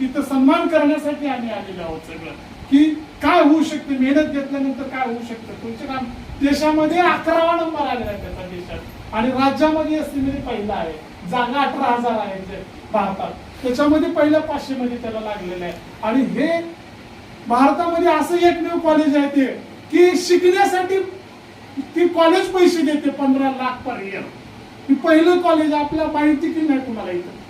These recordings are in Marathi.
तिथं सन्मान करण्यासाठी आम्ही आलेलो आहोत सगळं. की काय होऊ शकते? मेहनत घेतल्यानंतर काय होऊ शकतं? तुमचे काम देशामध्ये अकरावा नंबर आलेला आहे त्याचा देशात. आणि राज्यामध्ये एस पहिला आहे. जागा अठरा हजार आहे भारतात. त्याच्यामध्ये पहिल्या पाचशे मध्ये त्याला लागलेलं आहे. आणि हे भारतामध्ये असं एकमेव कॉलेज आहे ते की शिकण्यासाठी ती कॉलेज पैसे देते पंधरा लाख पर इयर पहिलं कॉलेज आपल्या माहिती की नाही तुम्हाला इथं?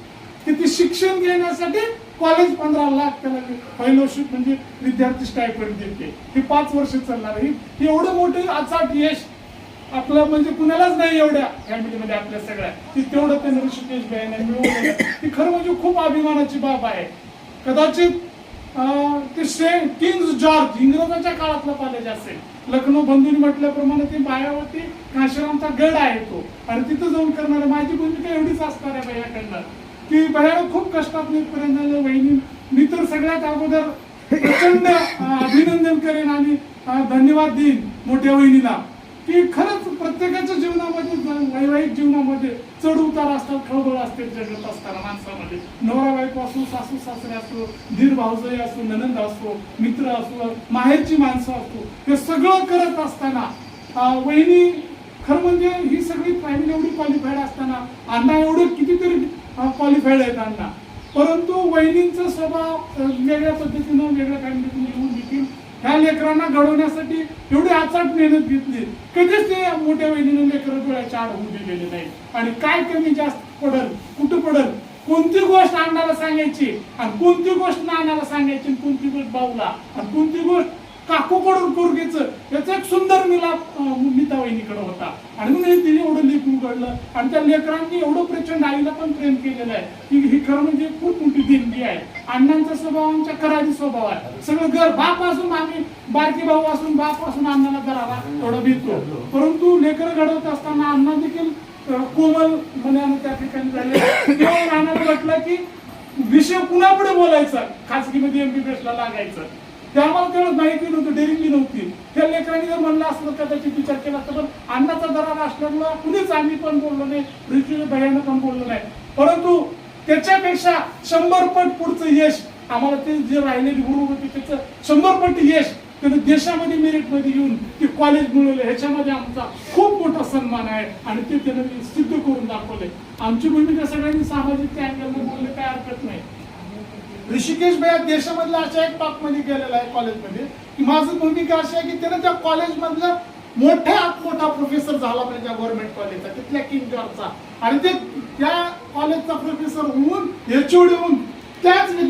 शिक्षण घेण्यासाठी कॉलेज पंधरा लाख त्याला फेलोशिप म्हणजे विद्यार्थी स्टायपेंड देते. ही पाच वर्ष चालणार ही एवढं मोठं आचाट यश आपलं म्हणजे कुणालाच नाही एवढ्या फॅमिलीमध्ये आपल्या सगळ्या. ती तेवढं त्यांनी ऋषिकेश भाईने मिळवलं ती खरं म्हणजे खूप अभिमानाची बाब आहे. कदाचित अं, ते सेंट किंग्स जॉर्ज इंग्रजांच्या काळातलं कॉलेज असेल. लखनौ बंधूंनी म्हटल्याप्रमाणे ते मायावती काशीरामचा गड आहे तो. आणि तिथं जाऊन करणार माझी भूमिका एवढीच असणार आहे भैयाकडनं की भैया खूप कष्टात पर्यंत वहिनी. मी तर सगळ्यात अगोदर प्रचंड अभिनंदन करेन आणि धन्यवाद देईन मोठ्या वहिनीला. की खरंच प्रत्येकाच्या जीवनामध्ये वैवाहिक जीवनामध्ये चढ उतार असतात खळबळ असते जगत असताना माणसामध्ये. नवरा बायको असो सासू सासरे असो धीर भाऊजाई असो ननंद असो मित्र असो माहेरची माणसं असो हे सगळं करत असताना वहिनी खरं म्हणजे ही सगळी फॅमिली एवढी क्वालिफाईड असताना अण्णा एवढं कितीतरी क्वालिफाईड आहेत अण्णा परंतु वहिनींचा स्वभाव वेगळ्या पद्धतीनं वेगळ्या फॅमिलीतून येऊन देखील ह्या लेकरांना घडवण्यासाठी एवढी अचाट मेहनत घेतली. कधीच ते मोठ्या वहिनीनं लेकरं डोळ्याच्या आड होऊन गेलेले नाही. आणि काय कमी जास्त पडल कुठं पडल? कोणती गोष्ट अण्णाला सांगायची? आणि कोणती गोष्ट नानाला सांगायची? आणि कोणती गोष्ट भाऊला? आणि कोणती गोष्ट काकूकडून करून घ्यायचं. याचा एक सुंदर मिलाप अं, नीता वहिनीकडे होता. आणि म्हणून तिने एवढं लेख उघडलं. आणि त्या लेकरांनी एवढं प्रचंड आईला पण प्रेम केलेलं आहे. की ही खरं म्हणजे खूप मोठी देणगी आहे. अण्णांचा स्वभाव आमच्या करारी स्वभाव आहे. सगळं घर बाप असून आम्ही बारकी भाऊ असून बाप असून अण्णाला करावा थोडं भीतो परंतु लेकर घडवत असताना अण्णा देखील कोमल मनानं त्या ठिकाणी झाले. तेव्हा अण्णाला म्हटलं की विषय कुणापुढे बोलायचा. खासगीमध्ये एमबीबीएसला लागायचं. ते आम्हाला तेवढं माहिती नव्हतं डेरिंगली नव्हती. त्या लेकरांनी जर म्हणलं असलं कदाचित विचार केला तर पण अन्नाचा दरार असल्यामुळं कुणीच आम्ही पण बोललो नाही ऋषी भयानं पण बोललो नाही. परंतु त्याच्यापेक्षा शंभर पट पुढचं यश आम्हाला ते जे राहिलेली गुरु होते त्याचं शंभर पट यश त्यानं देशामध्ये मेरिटमध्ये येऊन ते कॉलेज मिळवलं. ह्याच्यामध्ये आमचा खूप मोठा सन्मान आहे आणि ते त्यानं सिद्ध करून दाखवले आमची भूमिका सगळ्यांनी सामाजिक त्या अँगलमध्ये बोलले काय हरकत नाही ऋषिकेश भैया देशामधल्या अशा एक पाकमध्ये गेलेला आहे कॉलेजमध्ये की माझी भूमिका अशी आहे की त्यानं त्या कॉलेजमधलं मोठ्या मोठा प्रोफेसर झाला पाहिजे गव्हर्नमेंट कॉलेजचा तिथल्या किंग जॉर्जचा आणि ते त्या कॉलेजचा प्रोफेसर होऊन एचओडी होऊन त्याच